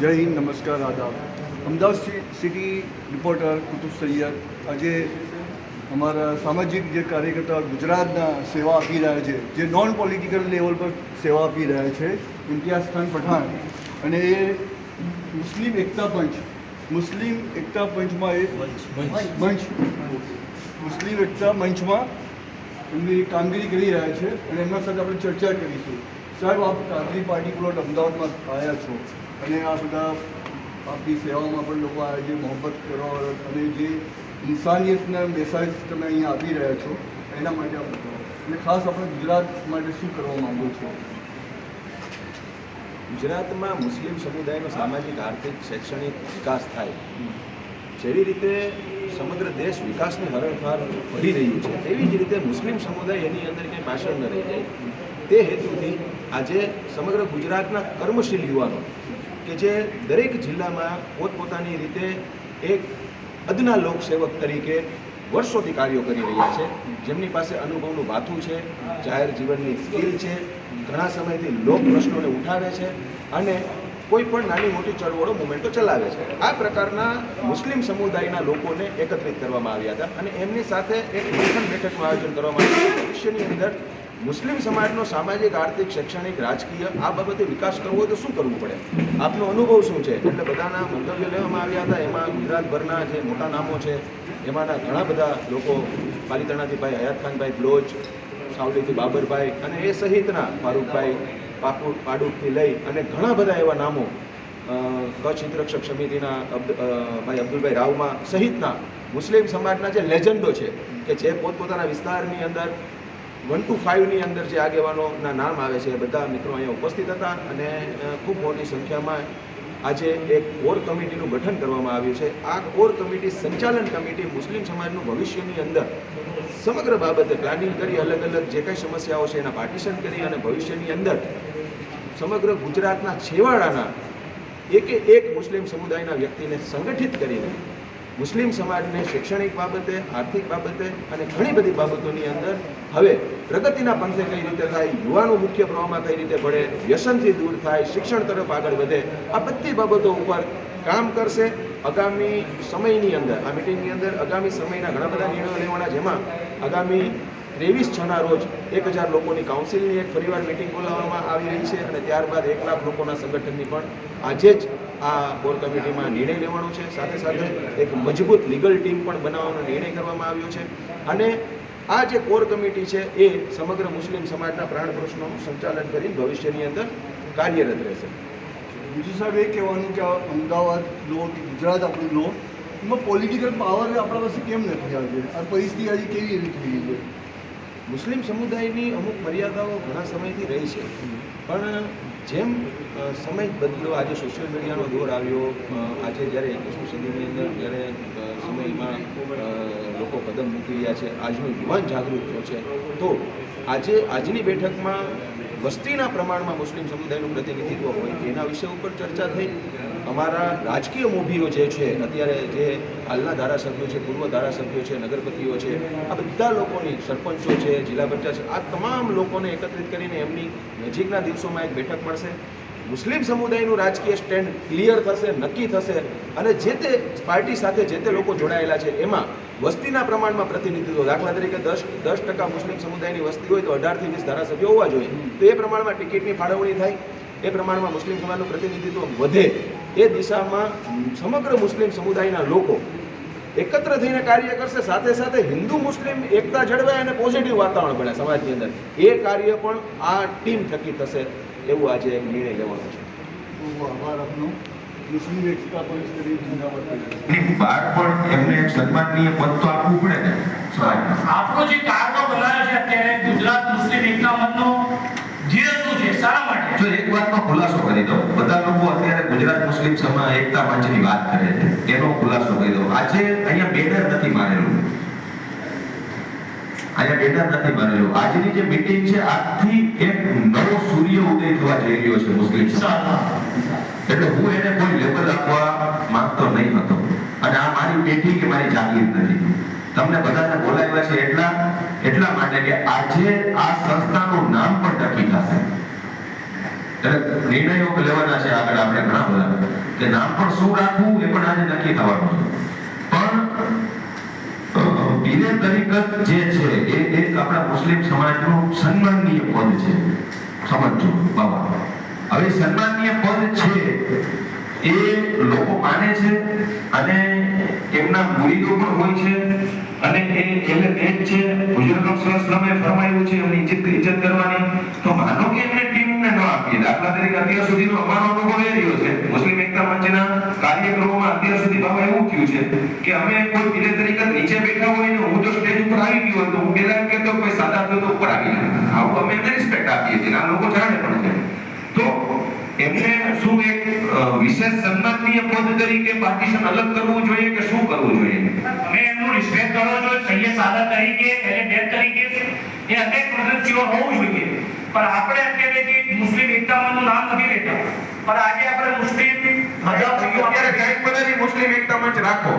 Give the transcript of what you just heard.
જય હિન્દ નમસ્કાર આદાબ. અમદાવાદ સિટી રિપોર્ટર કુતુબ સૈયદ આજે અમારા સામાજિક જે કાર્યકર્તા ગુજરાતના સેવા આપી રહ્યા છે જે નોન પોલિટિકલ લેવલ પર સેવા આપી રહ્યા છે ઇમ્તિયાઝ ખાન પઠાણ. અને એ મુસ્લિમ એકતા પંચ મુસ્લિમ એકતા પંચમાં એ મંચ. મુસ્લિમ એકતા મંચમાં એમની કામગીરી કરી રહ્યા છે અને એમના સાથે આપણે ચર્ચા કરીશું. સાહેબ આપ કાંકરી પાર્ટી પ્લોટ અમદાવાદમાં આવ્યા છો અને આ બધા આપની સેવામાં પણ લોકો આવે છે મોહબ્બત કરવા અને જે ઇન્સાનિયતના મેસેજ તમે અહીંયા આપી રહ્યા છો એના માટે આપ બતાવો. અને ખાસ આપણે ગુજરાત માટે શું કરવા માગો છો? ગુજરાતમાં મુસ્લિમ સમુદાયનો સામાજિક આર્થિક શૈક્ષણિક વિકાસ થાય. જેવી રીતે સમગ્ર દેશ વિકાસની હરણફાર ભરી રહ્યું છે તેવી જ રીતે મુસ્લિમ સમુદાય એની અંદર કંઈ પાછળ ન રહી જાય. તે હેતુથી આજે સમગ્ર ગુજરાતના કર્મશીલ યુવાનો કે જે દરેક જિલ્લામાં પોતપોતાની રીતે એક અદના લોકસેવક તરીકે વર્ષોથી કાર્યો કરી રહ્યા છે, જેમની પાસે અનુભવનું ભાથું છે, જાહેર જીવનની સ્કિલ છે, ઘણા સમયથી લોક પ્રશ્નોને ઉઠાવે છે અને કોઈ પણ નાની મોટી ચળવળો મુમેન્ટો ચલાવે છે આ પ્રકારના મુસ્લિમ સમુદાયના લોકોને એકત્રિત કરવામાં આવ્યા હતા અને એમની સાથે એક મંથન બેઠકનું આયોજન કરવામાં આવ્યું. ભવિષ્યની અંદર મુસ્લિમ સમાજનો સામાજિક, આર્થિક, શૈક્ષણિક, રાજકીય આ બાબતે વિકાસ કરવો હોય તો શું કરવું પડે? આપનો અનુભવ શું છે? એટલે બધાના મંતવ્ય લેવામાં આવ્યા હતા. એમાં ગુજરાતભરના જે મોટા નામો છે, એમાંના ઘણા બધા લોકો, પાલિતાણાથી ભાઈ હયાત ખાનભાઈ બ્લોચ, સાવલીથી બાબરભાઈ અને એ સહિતના ફારૂકભાઈ પાકુ, પાડુકથી લઈ અને ઘણા બધા એવા નામો કચ્છ હિતરક્ષક સમિતિના ભાઈ અબ્દુલભાઈ રાવમાં સહિતના મુસ્લિમ સમાજના જે લેજન્ડો છે, કે જે પોતપોતાના વિસ્તારની અંદર વન ટુ ફાઇવની અંદર જે આગેવાનોના નામ આવે છે, એ બધા મિત્રો અહીંયા ઉપસ્થિત હતા અને ખૂબ મોટી સંખ્યામાં આજે એક કોર કમિટીનું ગઠન કરવામાં આવ્યું છે. આ કોર કમિટી સંચાલન કમિટી મુસ્લિમ સમાજનું ભવિષ્યની અંદર સમગ્ર બાબતે પ્લાનિંગ કરી, અલગ અલગ જે કંઈ સમસ્યાઓ છે એના પાર્ટીશન કરી અને ભવિષ્યની અંદર સમગ્ર ગુજરાતના છેવાડાના એકે એક મુસ્લિમ સમુદાયના વ્યક્તિને સંગઠિત કરીને મુસ્લિમ સમાજને શૈક્ષણિક બાબતે, આર્થિક બાબતે અને ઘણી બધી બાબતોની અંદર હવે પ્રગતિના પંથે કઈ રીતે થાય, યુવાનો મુખ્ય પ્રવાહમાં કઈ રીતે ભળે વ્યસનથી દૂર થાય, શિક્ષણ તરફ આગળ વધે, આ બધી બાબતો ઉપર કામ કરશે આગામી સમયની અંદર. આ મિટિંગની અંદર આગામી સમયના ઘણા બધા નિર્ણયો લેવાના, જેમાં આગામી ત્રેવીસ છના રોજ એક હજાર લોકોની કાઉન્સિલની એક ફરીવાર મિટિંગ બોલાવવામાં આવી રહી છે અને ત્યારબાદ એક લાખ લોકોના સંગઠનની પણ આજે જ આ કોર કમિટીમાં નિર્ણય લેવાનો છે. સાથે સાથે એક મજબૂત લીગલ ટીમ પણ બનાવવાનો નિર્ણય કરવામાં આવ્યો છે. અને આ જે કોર કમિટી છે એ સમગ્ર મુસ્લિમ સમાજના પ્રાણ પ્રશ્નોનું સંચાલન કરી ભવિષ્યની અંદર કાર્યરત રહેશે. બીજું સાહેબ એ કહેવાનું કે અમદાવાદ લો કે ગુજરાત આપણું લો, એમાં પોલિટિકલ પાવર આપણા પાસે કેમ નથી આજે આ પરિસ્થિતિ આજે કેવી એવી થઈ ગઈ છે? મુસ્લિમ સમુદાયની અમુક મર્યાદાઓ ઘણા સમયથી રહી છે. પણ જેમ સમય બદલ્યો, આજે સોશિયલ મીડિયાનો દોર આવ્યો આજે જ્યારે એકવીસમી સદીની અંદર જ્યારે સમયમાં લોકો કદમ મૂકી રહ્યા છે, આજનો યુવાન જાગૃત થયો છે, તો આજે, આજની બેઠકમાં વસ્તીના પ્રમાણમાં મુસ્લિમ સમુદાયનું પ્રતિનિધિત્વ હોય, એના વિષય ઉપર ચર્ચા થઈ. અમારા રાજકીય મોભીઓ જે છે, અત્યારે જે હાલના ધારાસભ્યો છે, પૂર્વ ધારાસભ્યો છે, નગરપતિઓ છે, આ બધા લોકોની સરપંચો છે, જિલ્લા પંચાયત છે, આ તમામ લોકોને એકત્રિત કરીને એમની નજીકના દિવસોમાં એક બેઠક મળશે. મુસ્લિમ સમુદાયનું રાજકીય સ્ટેન્ડ ક્લિયર થશે, નક્કી થશે અને જે તે પાર્ટી સાથે જે તે લોકો જોડાયેલા છે, એમાં વસ્તીના પ્રમાણમાં પ્રતિનિધિત્વ, દાખલા તરીકે દસ દસ ટકા મુસ્લિમ સમુદાયની વસ્તી હોય તો અઢારથી વીસ ધારાસભ્યો હોવા જોઈએ. તો એ પ્રમાણમાં ટિકિટની ફાળવણી થાય. એ પ્રમાણમાં મુસ્લિમ સમાજનું પ્રતિનિધિત્વ વધે એ દિશામાં સમગ્ર મુસ્લિમ સમુદાયના લોકો એકત્ર થઈને કાર્ય કરશે. સાથે સાથે હિન્દુ મુસ્લિમ એકતા જળવાય અને પોઝિટિવ વાતાવરણ બને સમાજની અંદર. એ કાર્ય પણ આ ટીમ થકી થશે એવું આજે એક નિર્ણય લેવાનો છે. બહુ આભાર મુસ્લિમ એકતા પંચ તરીકે જિંદાબાદ કરી એની બહાર પણ એમને એક સન્માનનીય પદ તો આપવું પડે ને. આપણો જે કારનો બનાવ્યો છે અત્યારે ગુજરાત મુસ્લિમ એકતા મંચનો ધ્યેય શું છે શાના માટે? જો એક વાતનો ખુલાસો કરી દો બધા લોકો અત્યારે ગુજરાત મુસ્લિમ સમાજ, એકતા મંચની વાત કરે છે. એનો ખુલાસો કરી દો આજે અહીંયા બેનર નથી મારેલું. અહીંયા બેનર નથી મારેલું. આજની જે મીટિંગ છે, આજથી એક નવો સૂર્ય ઉદય થવા જઈ રહ્યો છે મુસ્લિમ સમાજ. એટલે હું એને કોઈ લેબલ આપવા માંગતો નહીં હતો. અને આ મારી બેટી કે મારી જાગીર નથી. તમને બધાને બોલાવ્યા છે એટલા એટલા માટે કે આજે આ સંસ્થાનું નામ પણ ટકી થશે. નિર્ણયો લેવાના છે આગળ આપણે ઘણા બધા. કે નામ પણ શું રાખવું એ પણ આજે નક્કી થવાનું પણ પીરે તરીકત જે છે, એ એક આપણા મુસ્લિમ સમાજનું સન્માનનીય પદ છે. સમજો બાબા. હવે સન્માનનીય પદ છે, એ લોકો માને છે અને એમના મુરીદો પણ હોય છે અને એ એટલે એ જ છે બુઝુર્ગો સલસલમે ફરમાયું છે એમની ઇજ્જત ઇજ્જત કરવાની. તો માનો કે એમને તરીકે પણ એમને શું વિશેષ સન્માનનીય પદ તરીકે પાર્ટીશન અલગ કરવું જોઈએ કે શું કરવું જોઈએ? અમે એમનું રિસ્પેક્ટ કરો જોઈએ. સૈયદ સાદા તરીકે એટલે ડેટ તરીકે. એ અનેક પ્રદર્શિઓ હોવું જોઈએ. પણ આપણે અત્યારે જે મુસ્લિમ એકતામાં નામ નથી લેતા. પણ આજે આપણે મુસ્લિમ અત્યારે ક્યાંક બધાની મુસ્લિમ એકતા મંચ રાખો.